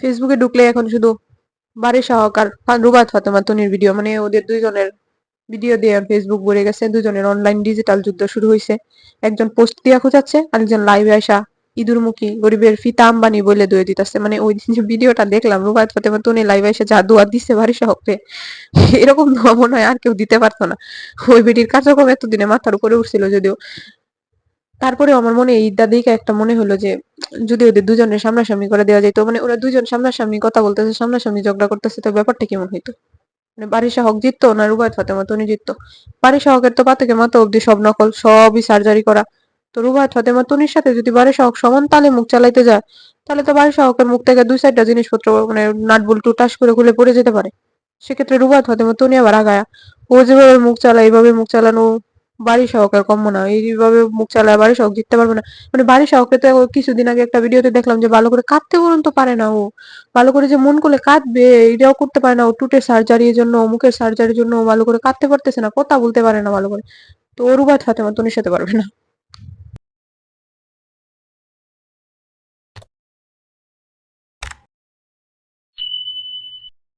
ফেসবুকে ঢুকলে এখন শুধু বাড়ি সহকার রুবাত ফাতেমা তনির ভিডিও মানে ওদের দুইজনের ভিডিও দিয়ে ফেসবুক ভরে গেছে। দুজনের অনলাইন ডিজিটাল যুদ্ধ শুরু হয়েছে একজন পোস্ট দিয়া খুঁজাচ্ছে, আরেকজন লাইভে আসা ইঁদুর মুখী গরিবের ফিতা আম্বানি বলে দয়ে দিতেছে। মানে ওই দিন যে ভিডিওটা দেখলাম রুবাত ফাতেমা তনি লাইভে এসে যা দোয়া দিচ্ছে বাড়ি সহকে এরকম দোয়া মনে হয় আর কেউ দিতে পারতো না। ওই ভিডিওর কার্যক্রম এতদিনে মাথার উপরে উঠছিল যদিও। তারপরে আমার মনে এই ঈদটা একটা মনে হলো যে, যদি ওদের দুজনের সামনাসামনি করে দেওয়া যেত মানে ওরা দুজন সামনাসামনি কথা বলতেছে, সামনাসামনি ঝগড়া করতেছে, তো ব্যাপারটা কেমন হইতো? মানে বাড়ি শাহক জিততো না রুবায়ত ফাতেমা? তনি জিততো। বাড়ি শাহকের তো পাতে মাথা অব্দি সব নকল, সবই সার্জারি করা। তো রুবায়ত ফাতেমা তনির সাথে যদি বাড়ি শাহক সমান তালে মুখ চালাইতে যায়, তাহলে তো বাড়ি শাহকের মুখ থেকে দুই সাইডটা জিনিসপত্র মানে নাট বল্টু টাস করে খুলে পড়ে যেতে পারে। সেক্ষেত্রে রুবায়ত ফাতেমা তনি আবার আগায়া, ও যেভাবে মুখ চালায়, এইভাবে মুখ চালানো বাড়ি সহকার কম না এইভাবে মুখ চালায় বাড়ি সহক জিততে পারবে না। মানে বাড়ি সহকে তো কিছুদিন আগে একটা ভিডিওতে দেখলাম যে ভালো করে কাঁদতে পর্যন্ত পারে না ও। ভালো করে যে মন করলে কাঁদবে এটাও করতে পারে না। ও টুটের সার্জারির জন্য, মুখের সার্জারির জন্য ভালো করে কাঁদতে পারতেছে না, কথা বলতে পারে না ভালো করে। তো ওর উবাদ ফাতেমা তনির সাথে পারবে না।